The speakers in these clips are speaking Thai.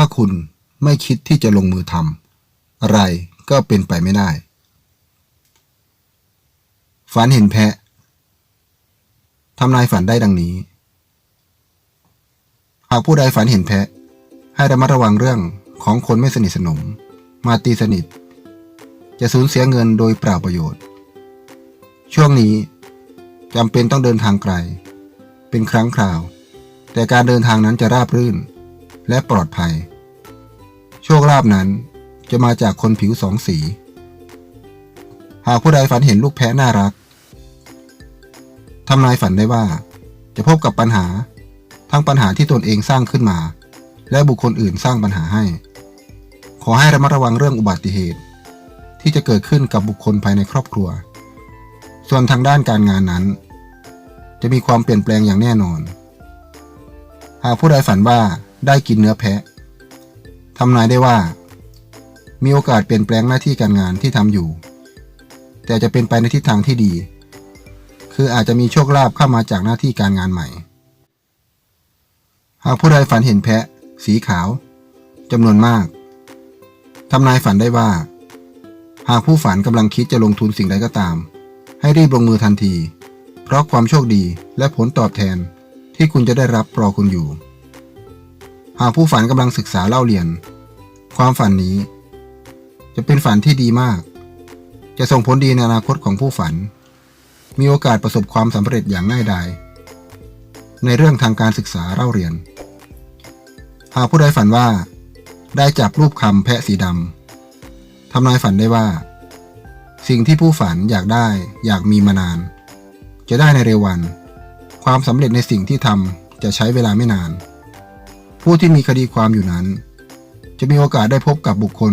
ถ้าคุณไม่คิดที่จะลงมือทำอะไรก็เป็นไปไม่ได้ ฝันเห็นแพะทำนายฝันได้ดังนี้ หากผู้ใดฝันเห็นแพะ ให้ระมัดระวังเรื่องของคนไม่สนิทสนม มาตีสนิท จะสูญเสียเงินโดยเปล่าประโยชน์ ช่วงนี้จำเป็นต้องเดินทางไกล เป็นครั้งคราว แต่การเดินทางนั้นจะราบรื่น และปลอดภัย โชคลาภนั้นจะมาจากคนผิวสองสี หากผู้ใดฝันเห็นลูกแพะน่ารักทำนายฝันได้ว่า จะพบกับปัญหา ทั้งปัญหาที่ตนเองสร้างขึ้นมา และบุคคลอื่นสร้างปัญหาให้ ขอให้ระมัดระวังเรื่องอุบัติเหตุ ที่จะเกิดขึ้นกับบุคคลภายในครอบครัว ส่วนทางด้านการงานนั้น จะมีความเปลี่ยนแปลงอย่างแน่นอน หากผู้ใดฝันว่าได้กินเนื้อแพะ ทำนายได้ว่า มีโอกาสเปลี่ยนแปลงหน้าที่การงานที่ทำอยู่ แต่จะเป็นไปในทิศทางที่ดี คืออาจจะมีโชคลาภเข้ามาจากหน้าที่การงานใหม่ หากผู้ใดฝันเห็นแพะ สีขาวจำนวนมากทำนายฝันได้ว่า หากผู้ฝันกำลังคิดจะลงทุนสิ่งใดก็ตาม ให้รีบลงมือทันที เพราะความโชคดีและผลตอบแทนที่คุณจะได้รับรอคุณอยู่ หากผู้ฝันกำลังศึกษาเล่าเรียน ความฝันนี้ จะเป็นฝันที่ดีมาก จะส่งผลดีในอนาคตของผู้ฝัน มีโอกาสประสบความสำเร็จอย่างง่ายดาย ในเรื่องทางการศึกษาเล่าเรียน หากผู้ใดฝันว่า ได้จับรูปคำแพะสีดำทำนายฝันได้ว่า สิ่งที่ผู้ฝันอยากได้อยากมีมานาน จะได้ในเร็ววัน ความสำเร็จในสิ่งที่ทำจะใช้เวลาไม่นาน ผู้ที่มีคดีความอยู่นั้น จะมีโอกาสได้พบกับบุคคล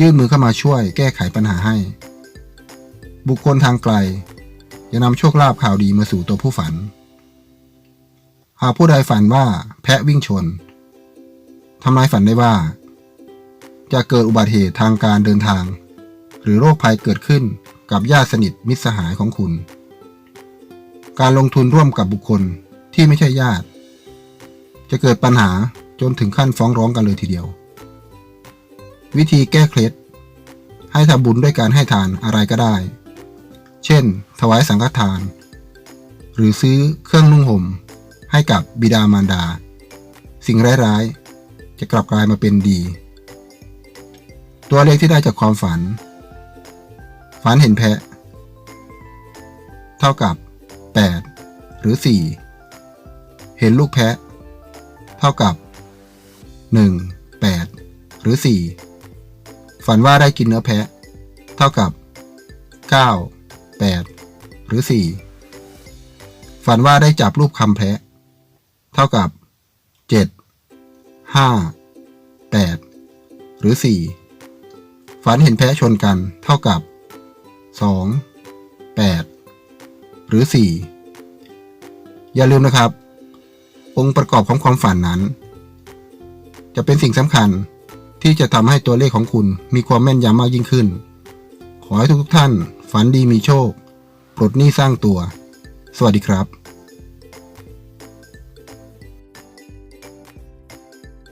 ยื่นมือเข้ามาช่วยแก้ไขปัญหาให้ บุคคลทางไกลจะนำโชคลาภข่าวดีมาสู่ตัวผู้ฝัน หากผู้ใดฝันว่าแพะวิ่งชนทำนายฝันได้ว่า จะเกิดอุบัติเหตุทางการเดินทาง หรือโรคภัยเกิดขึ้นกับญาติสนิทมิตรสหายของคุณ การลงทุนร่วมกับบุคคลที่ไม่ใช่ญาติ จะเกิดปัญหาจนถึงขั้นฟ้องร้องกันเลยทีเดียว วิธีแก้เคล็ด ให้ทำบุญด้วยการให้ทานอะไรก็ได้ เช่น ถวายสังฆทาน หรือซื้อเครื่องนุ่งห่ม ให้กับบิดามารดา สิ่งร้ายๆ จะกลับกลายมาเป็นดี ตัวเลขที่ได้จากความฝัน ฝันเห็นแพะ เท่ากับ 8 หรือ 4 เห็นลูกแพะ เท่ากับ 1 8 หรือ 4 ฝันว่าได้กินเนื้อแพะ เท่ากับ 9 8 หรือ 4 ฝันว่าได้จับรูปคำแพะ เท่ากับ 7 5 8 หรือ 4 ฝันเห็นแพะชนกัน เท่ากับ 2 8 หรือ 4 อย่าลืมนะครับ องค์ประกอบของความฝันนั้น จะเป็นสิ่งสำคัญที่จะทำให้ตัวเลขของคุณมีความแม่นยำมากยิ่งขึ้น ขอให้ทุกๆท่านฝันดีมีโชค ปลดหนี้สร้างตัว สวัสดีครับ